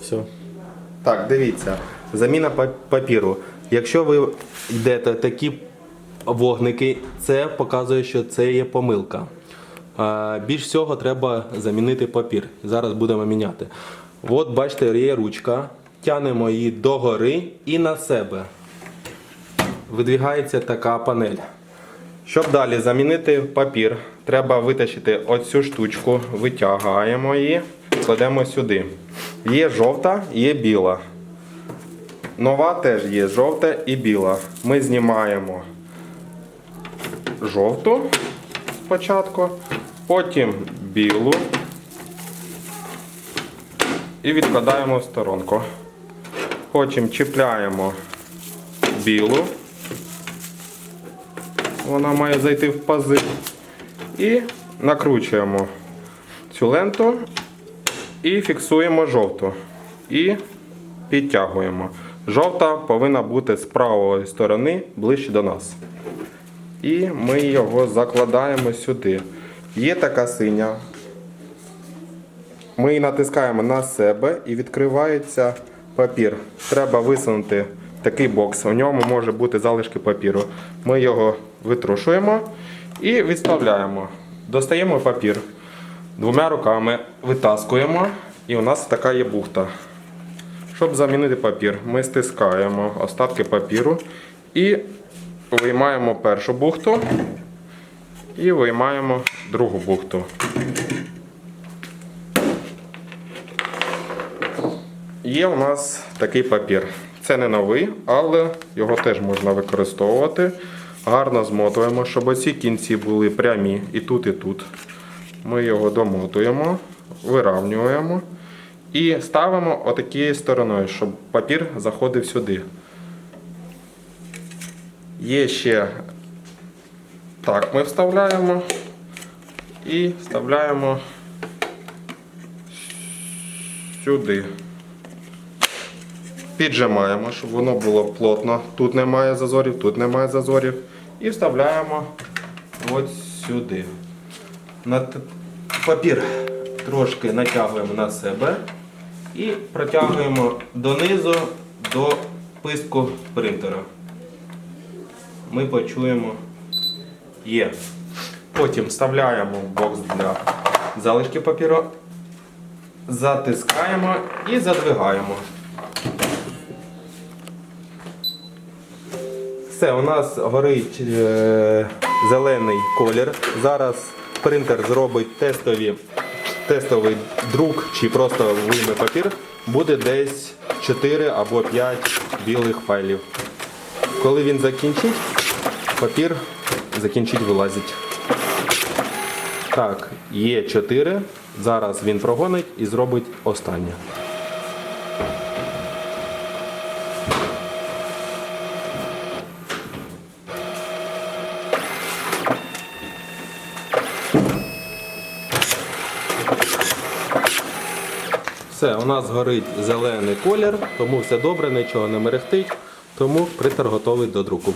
Все. Так, дивіться. Заміна па- папіру. Якщо ви йдете такі вогники, це показує, що це є помилка. Більш всього треба замінити папір. Зараз будемо міняти. От бачите, є ручка. Тянемо її догори і на себе. Видвігається така панель. Щоб далі замінити папір, треба витащити оцю штучку, витягаємо її, кладемо сюди. Є жовта, є біла. Нова теж є жовта і біла. Ми знімаємо жовту спочатку, потім білу і відкладаємо в сторонку. Потім чіпляємо білу. Вона має зайти в пази. І накручуємо цю ленту і фіксуємо жовту. І підтягуємо. Жовта повинна бути з правої сторони ближче до нас. І ми його закладаємо сюди. Є така синя. Ми її натискаємо на себе і відкривається папір. Треба висунути такий бокс. У ньому може бути залишки папіру. Ми його витрушуємо і відставляємо. Достаємо папір. Двома руками витаскуємо, і у нас така є бухта. Щоб замінити папір, ми стискаємо остатки папіру і виймаємо першу бухту і виймаємо другу бухту. Є у нас такий папір. Це не новий, але його теж можна використовувати. Гарно змотуємо, щоб оці кінці були прямі і тут, і тут. Ми його домотуємо, виравнюємо і ставимо отакією стороною, щоб папір заходив сюди. Є ще так ми вставляємо і вставляємо сюди. Піджимаємо, щоб воно було плотно. Тут немає зазорів, тут немає зазорів. І вставляємо от сюди. Папір трошки натягуємо на себе і протягуємо донизу до писку принтера. Ми почуємо є. Потім вставляємо в бокс для залишки папіру, затискаємо і задвигаємо. Все, у нас горить е, зелений колір. Зараз принтер зробить тестові, тестовий друк чи просто вийме папір. Буде десь 4 або 5 білих файлів. Коли він закінчить, папір закінчить вилазить. Так, є 4. Зараз він прогонить і зробить останнє. Все, у нас горить зелений колір, тому все добре, нічого не мерехтить, тому принтер готовий до друку.